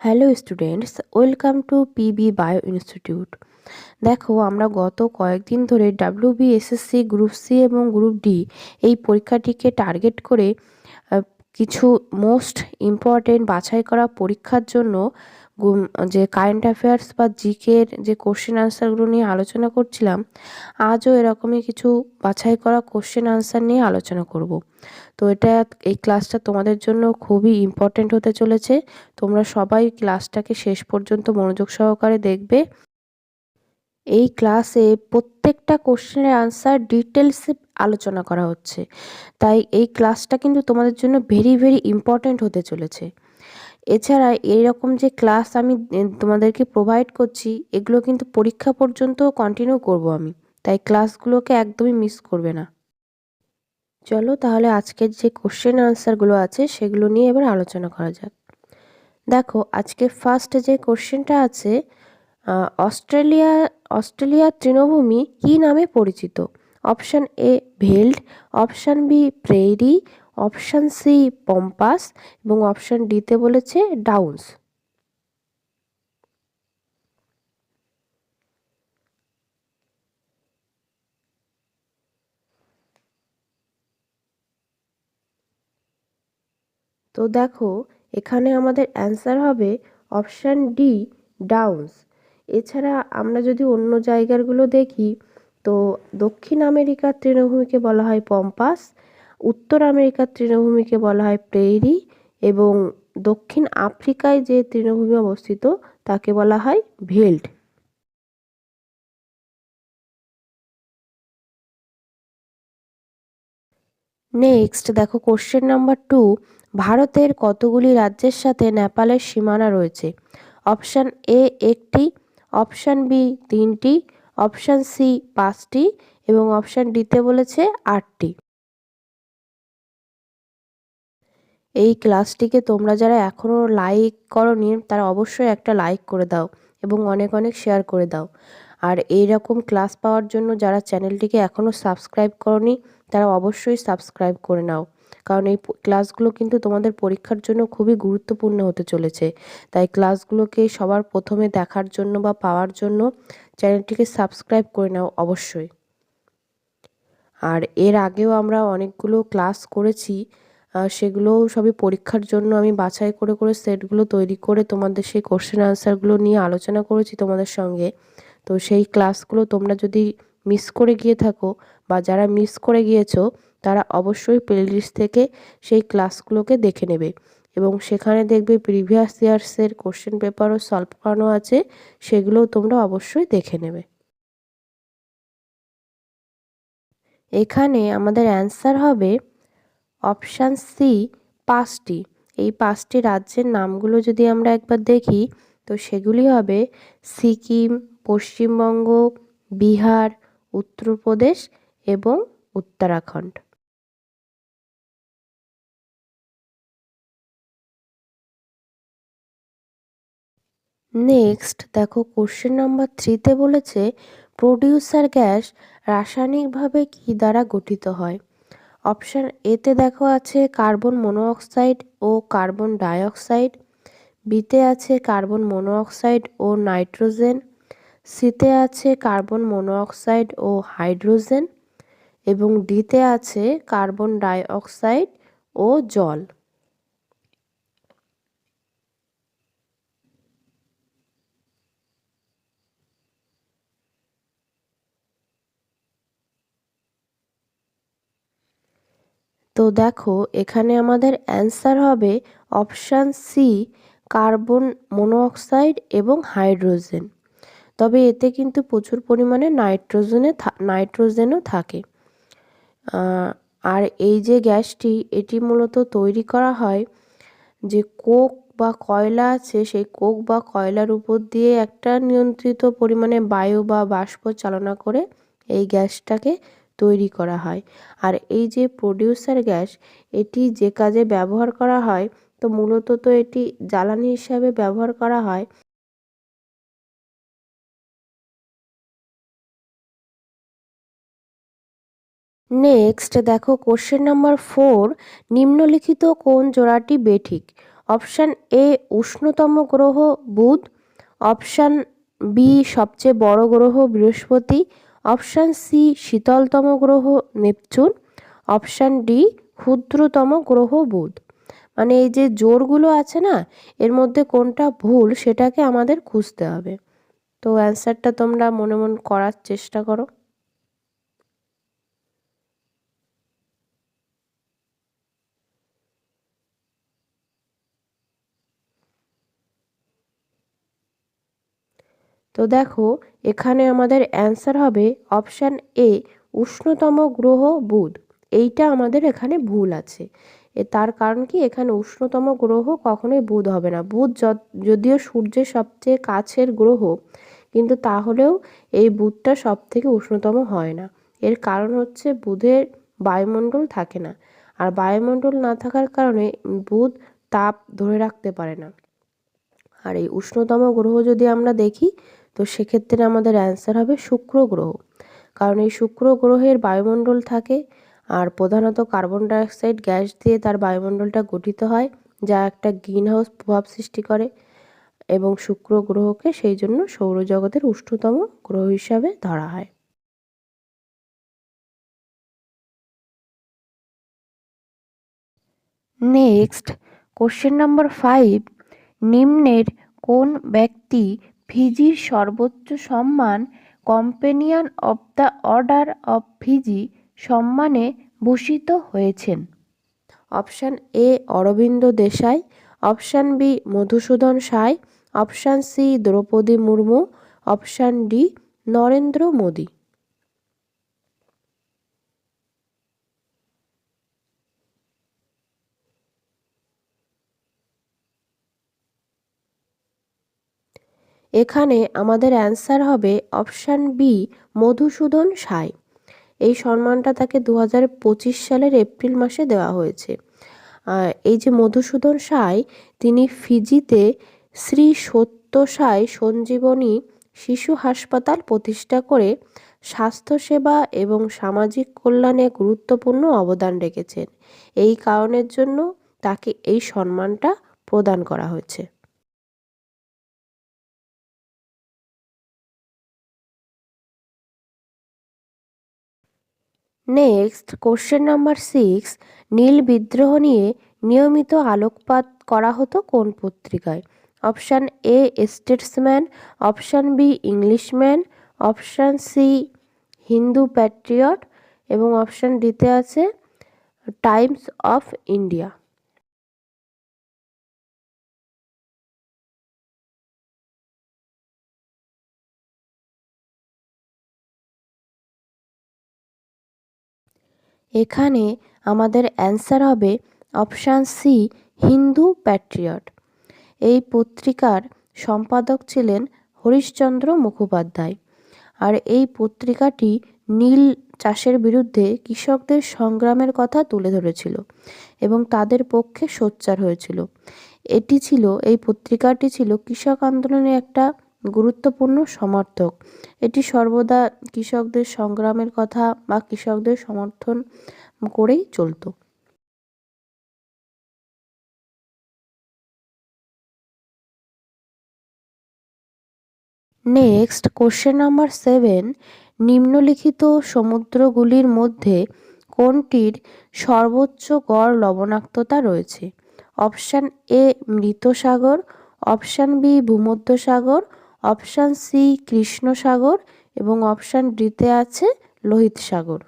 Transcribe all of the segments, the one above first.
Hello students welcome to PB bio institute দেখো, আমরা গত কয়েকদিন ধরে ডাব্লিউবিএসএসসি গ্রুপ সি এবং গ্রুপ ডি এই পরীক্ষাটিকে টার্গেট করে কিছু মোস্ট ইম্পর্টেন্ট বাছাই করা পরীক্ষার জন্য যে কারেন্ট অ্যাফেয়ার্স বা জিকের যে কোশ্চেন আনসারগুলো নিয়ে আলোচনা করছিলাম, আজও এরকমই কিছু বাছাই করা কোশ্চেন আনসার নিয়ে আলোচনা করব। তো এটা এই ক্লাসটা তোমাদের জন্য খুবই ইম্পর্টেন্ট হতে চলেছে। তোমরা সবাই ক্লাসটাকে শেষ পর্যন্ত মনোযোগ সহকারে দেখবে। এই ক্লাসে প্রত্যেকটা কোশ্চেনের আনসার ডিটেলসে আলোচনা করা হচ্ছে। তাই এই ক্লাসটা কিন্তু তোমাদের জন্য ভেরি ভেরি ইম্পর্ট্যান্ট হতে চলেছে। এছাড়া এইরকম যে ক্লাস আমি তোমাদেরকে প্রোভাইড করছি, এগুলো কিন্তু পরীক্ষা পর্যন্ত কন্টিনিউ করব আমি। তাই ক্লাসগুলোকে একদমই মিস করবে না। চলো তাহলে আজকের যে কোশ্চেন আনসারগুলো আছে, সেগুলো নিয়ে এবার আলোচনা করা যাক। দেখো, আজকে ফার্স্ট যে কোশ্চেনটা আছে অস্ট্রেলিয়া, অস্ট্রেলিয়ার তৃণভূমি কী নামে পরিচিত? Option A veld option B prairie option C, pampas এবং অপশান ডিতে বলেছে ডাউন্স। তো দেখো, এখানে আমাদের অ্যান্সার হবে অপশান ডি, ডাউন্স। এছাড়া আমরা যদি অন্য জায়গাগুলো দেখি, তো দক্ষিণ আমেরিকার তৃণভূমিকে বলা হয় পম্পাস উত্তর আমেরিকার তৃণভূমিকে বলা হয় প্রেরি এবং দক্ষিণ আফ্রিকায় যে তৃণভূমি অবস্থিত তাকে বলা হয় ভেল্ড। নেক্সট দেখো কোশ্চেন নাম্বার টু, ভারতের কতগুলি রাজ্যের সাথে নেপালের সীমানা রয়েছে? অপশান এ একটি, অপশান বি তিনটি, অপশান সি পাঁচটি এবং অপশান ডিতে বলেছে আটটি। এই ক্লাসটিকে তোমরা যারা এখনও লাইক করনি, তারা অবশ্যই একটা লাইক করে দাও এবং অনেক অনেক শেয়ার করে দাও। আর এই রকম ক্লাস পাওয়ার জন্য যারা চ্যানেলটিকে এখনও সাবস্ক্রাইব করনি, তারা অবশ্যই সাবস্ক্রাইব করে নাও। কারণ এই ক্লাসগুলো কিন্তু তোমাদের পরীক্ষার জন্য খুবই গুরুত্বপূর্ণ হতে চলেছে। তাই ক্লাসগুলোকে সবার প্রথমে দেখার জন্য বা পাওয়ার জন্য চ্যানেলটিকে সাবস্ক্রাইব করে নাও অবশ্যই। আর এর আগেও আমরা অনেকগুলো ক্লাস করেছি। সেগুলোও সবই পরীক্ষার জন্য আমি বাছাই করে করে সেটগুলো তৈরি করে তোমাদের সেই কোশ্চেন আনসারগুলো নিয়ে আলোচনা করেছি তোমাদের সঙ্গে। তো সেই ক্লাসগুলো তোমরা যদি মিস করে গিয়ে থাকো বা যারা মিস করে গিয়েছো, তারা অবশ্যই প্লেলিস্ট থেকে সেই ক্লাসগুলোকে দেখে নেবে। এবং সেখানে দেখবে প্রিভিয়াস ইয়ার্সের কোশ্চেন পেপারও সলভ করানো আছে সেগুলোও তোমরা অবশ্যই দেখে নেবে। এখানে আমাদের অ্যান্সার হবে অপশান সি পাঁচটি। এই পাঁচটি রাজ্যের নামগুলো যদি আমরা একবার দেখি, তো সেগুলি হবে সিকিম, পশ্চিমবঙ্গ, বিহার, উত্তরপ্রদেশ এবং উত্তরাখণ্ড। নেক্সট, দেখো কোশ্চেন নাম্বার থ্রিতে বলেছে, প্রডিউসার গ্যাস রাসায়নিকভাবে কী দ্বারা গঠিত হয়? অপশান এতে দেখো আছে কার্বন মনোঅক্সাইড ও কার্বন ডাইঅক্সাইড বিতে আছে কার্বন মনোঅক্সাইড ও নাইট্রোজেন সিতে আছে কার্বন মনোঅক্সাইড ও হাইড্রোজেন এবং ডিতে আছে কার্বন ডাইঅক্সাইড ও জল। তো দেখো, এখানে আমাদের অ্যান্সার হবে অপশান সি কার্বন মনোঅক্সাইড এবং হাইড্রোজেন তবে এতে কিন্তু প্রচুর পরিমাণে নাইট্রোজেনে নাইট্রোজেনও থাকে। আর এই যে গ্যাসটি, এটি মূলত তৈরি করা হয় যে কোক বা কয়লা আছে, সেই কোক বা কয়লার উপর দিয়ে একটা নিয়ন্ত্রিত পরিমাণে বায়ু বা বাষ্প চালনা করে এই গ্যাসটাকে তৈরি করা হয়। আর এই যে প্রডিউসার গ্যাস, এটি যে কাজে ব্যবহার করা হয়, তো মূলত তো এটি জ্বালানি হিসাবে ব্যবহার করা হয়। নেক্সট দেখো কোশ্চেন নাম্বার ফোর নিম্নলিখিত কোন জোড়াটি বেঠিক? অপশান এ উষ্ণতম গ্রহ বুধ। অপশান বি সবচেয়ে বড় গ্রহ বৃহস্পতি। অপশান সি, শীতলতম গ্রহ নেপচুন। অপশান ডি, ক্ষুদ্রতম গ্রহ বুধ। মানে এই যে জোরগুলো আছে না, এর মধ্যে কোনটা ভুল সেটাকে আমাদের খুঁজতে হবে। তো অ্যান্সারটা তোমরা মনে মন করার চেষ্টা করো। তো দেখো, এখানে আমাদের অ্যান্সার হবে অপশান এ উষ্ণতম গ্রহ বুধ। এইটা আমাদের এখানে ভুল আছে। এ তার কারণ কি? এখানে উষ্ণতম গ্রহ কখনোই বুধ হবে না। বুধ যদিও সূর্যের সবচেয়ে কাছের গ্রহ, কিন্তু তাহলেও এই বুধটা সব থেকে উষ্ণতম হয় না। এর কারণ হচ্ছে বুধের বায়ুমণ্ডল থাকে না। আর বায়ুমণ্ডল না থাকার কারণে বুধ তাপ ধরে রাখতে পারে না। আর এই উষ্ণতম গ্রহ যদি আমরা দেখি তো সেক্ষেত্রে আমাদের অ্যান্সার হবে শুক্র গ্রহ। কারণ এই শুক্র গ্রহের বায়ুমণ্ডল থাকে আর প্রধানত কার্বন ডাইঅক্সাইড গ্যাস দিয়ে তার বায়ুমণ্ডলটা গঠিত হয়, যা একটা গ্রিন হাউস প্রভাব সৃষ্টি করে এবং শুক্র গ্রহকে সেই জন্য সৌরজগতের উষ্ণতম গ্রহ হিসাবে ধরা হয়। নেক্সট কোশ্চেন নাম্বার ফাইভ নিম্নের কোন ব্যক্তি ফিজির সর্বোচ্চ সম্মান companion of the order of Fiji সম্মানে ভূষিত হয়েছেন। Option A, Arvind Desai. Option B, Madhusudan Sai. Option C, Draupadi Murmu. Option D, Narendra Modi. এখানে আমাদের অ্যান্সার হবে অপশান বি মধুসূদন সাই। এই সম্মানটা তাকে দু হাজার পঁচিশ সালের এপ্রিল মাসে দেওয়া হয়েছে। এই যে মধুসূদন সাই, তিনি ফিজিতে শ্রী সত্য সাই সঞ্জীবনী শিশু হাসপাতাল প্রতিষ্ঠা করে স্বাস্থ্যসেবা এবং সামাজিক কল্যাণে গুরুত্বপূর্ণ অবদান রেখেছেন। এই কারণের জন্য তাকে এই সম্মানটা প্রদান করা হয়েছে। নেক্সট কোশ্চেন নাম্বার সিক্স নীল বিদ্রোহ নিয়ে নিয়মিত আলোকপাত করা হতো কোন পত্রিকায়? Option A Statesman option B Englishman option C Hindu patriot এবং অপশান ডিতে আছে টাইমস অফ ইন্ডিয়া এখানে আমাদের অ্যান্সার হবে অপশান সি হিন্দু প্যাট্রিয়ট এই পত্রিকার সম্পাদক ছিলেন হরিশচন্দ্র মুখোপাধ্যায়। আর এই পত্রিকাটি নীল চাষের বিরুদ্ধে কৃষকদের সংগ্রামের কথা তুলে ধরেছিল এবং তাদের পক্ষে সোচ্চার হয়েছিল। এটি ছিল, এই পত্রিকাটি ছিল কৃষক আন্দোলনের একটা গুরুত্বপূর্ণ সমর্থক। এটি সর্বদা কৃষকদের সংগ্রামের কথা বা কৃষকদের সমর্থন করেই চলতো। নেক্সট কোশ্চেন নাম্বার সেভেন নিম্নলিখিত সমুদ্রগুলির মধ্যে কোনটির সর্বোচ্চ গড় লবণাক্ততা রয়েছে? অপশান এ মৃত সাগর অপশান বি ভূমধ্যসাগর। অপশান সি কৃষ্ণ সাগর এবং অপশান ডিতে আছে লোহিত সাগর।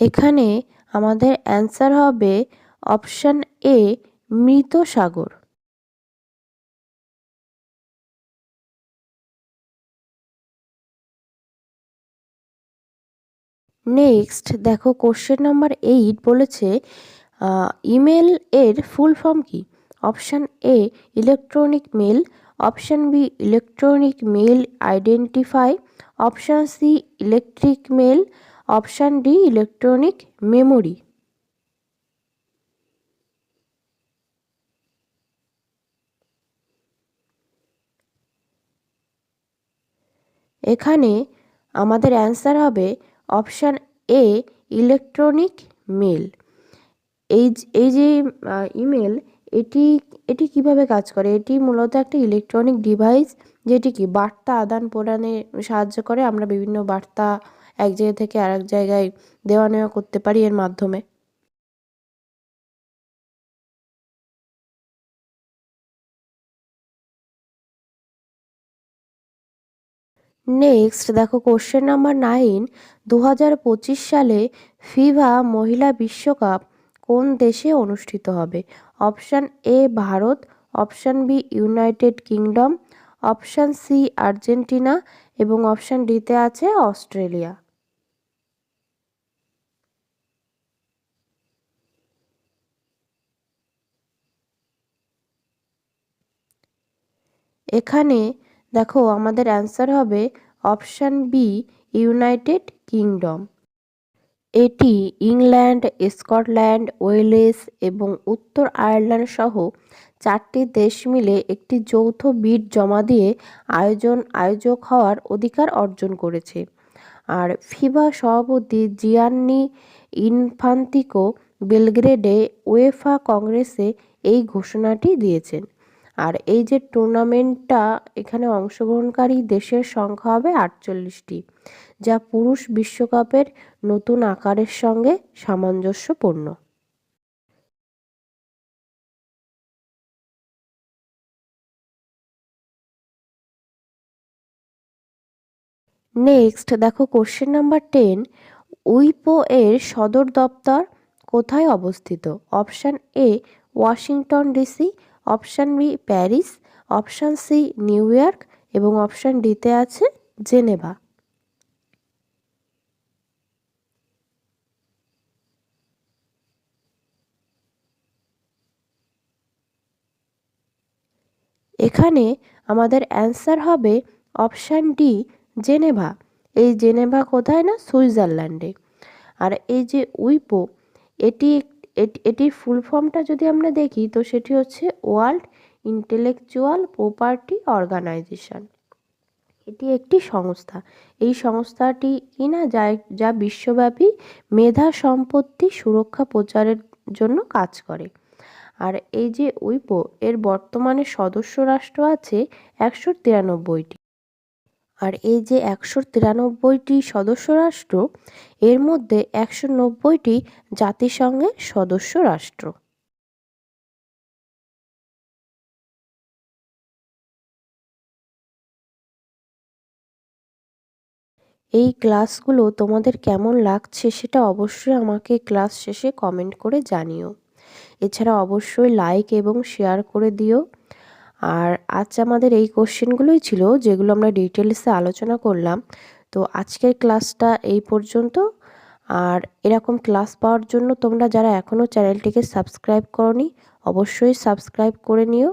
এখানে আমাদের অ্যান্সার হবে অপশান এ মৃত সাগর। নেক্সট দেখো কোশ্চেন নাম্বার এইট বলেছে ইমেল এর ফুল ফর্ম কি? Option A electronic mail option B electronic mail identify option C electric mail option D electronic memory এখানে আমাদের অ্যান্সার হবে অপশান এ, ইলেকট্রনিক মেল এই এই যে ইমেল এটি এটি কীভাবে কাজ করে? এটি মূলত একটা ইলেকট্রনিক ডিভাইস, যেটি কি বার্তা আদান প্রদানে সাহায্য করে। আমরা বিভিন্ন বার্তা এক জায়গা থেকে আরেক জায়গায় দেওয়া নেওয়া করতে পারি এর মাধ্যমে। নেক্সট দেখো কোশ্চেন নাম্বার নাইন দু হাজার পঁচিশ সালে ফিভা মহিলা বিশ্বকাপ কোন দেশে অনুষ্ঠিত হবে? Option A Bharat option B United Kingdom option C Argentina এবং অপশান ডিতে আছে অস্ট্রেলিয়া। এখানে দেখো, আমাদের অ্যান্সার হবে অপশান বি ইউনাইটেড কিংডম এটি ইংল্যান্ড, স্কটল্যান্ড, ওয়েলেস এবং উত্তর আয়ারল্যান্ড সহ চারটি দেশ মিলে একটি যৌথ বিট জমা দিয়ে আয়োজন, আয়োজক হওয়ার অধিকার অর্জন করেছে। আর ফিবা সভাপতি জিয়ান্নি ইনফান্তিকো বেলগ্রেডে ওয়েফা কংগ্রেসে এই ঘোষণাটি দিয়েছেন। আর এই যে টুর্নামেন্টটা, এখানে অংশগ্রহণকারী দেশের সংখ্যা হবে আটচল্লিশটি, যা পুরুষ বিশ্বকাপের নতুন আকারের সঙ্গে সামঞ্জস্যপূর্ণ। নেক্সট দেখো কোশ্চেন নাম্বার টেন উইপো এর সদর দপ্তর কোথায় অবস্থিত? Option A Washington DC option B Paris, option C New York এবং অপশান ডিতে আছে জেনেভা। এখানে আমাদের অ্যান্সার হবে অপশান ডি জেনেভা। এই জেনেভা কোথায় না সুইজারল্যান্ডে। আর এই যে উইপো, এটি এটির ফুল ফর্মটা যদি আমরা দেখি, তো সেটি হচ্ছে ওয়ার্ল্ড ইন্টেলেকচুয়াল প্রপার্টি অর্গানাইজেশন এটি একটি সংস্থা। এই সংস্থাটি কিনা যা যা বিশ্বব্যাপী মেধা সম্পত্তি সুরক্ষা প্রচারের জন্য কাজ করে। আর এই যে উইপো, এর বর্তমানে সদস্য রাষ্ট্র আছে একশো তিরানব্বইটি। আর এই যে একশো তিরানব্বইটি সদস্য রাষ্ট্র, এর মধ্যে একশো নব্বইটি জাতিসংঘের সদস্য রাষ্ট্র। এই ক্লাসগুলো তোমাদের কেমন লাগছে সেটা অবশ্যই আমাকে ক্লাস শেষে কমেন্ট করে জানিও। এছাড়া অবশ্যই লাইক এবং শেয়ার করে দিও। আর আজ আমাদের এই কোশ্চেনগুলোই ছিল, যেগুলো আমরা ডিটেলসে আলোচনা করলাম। তো আজকের ক্লাসটা এই পর্যন্ত। আর এরকম ক্লাস পাওয়ার জন্য তোমরা যারা এখনও চ্যানেলটিকে সাবস্ক্রাইব করনি, অবশ্যই সাবস্ক্রাইব করে নিও।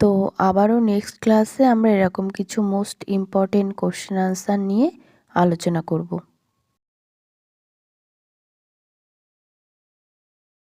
তো আবারও নেক্সট ক্লাসে আমরা এরকম কিছু মোস্ট ইম্পর্টেন্ট কোশ্চেন আনসার নিয়ে আলোচনা করব।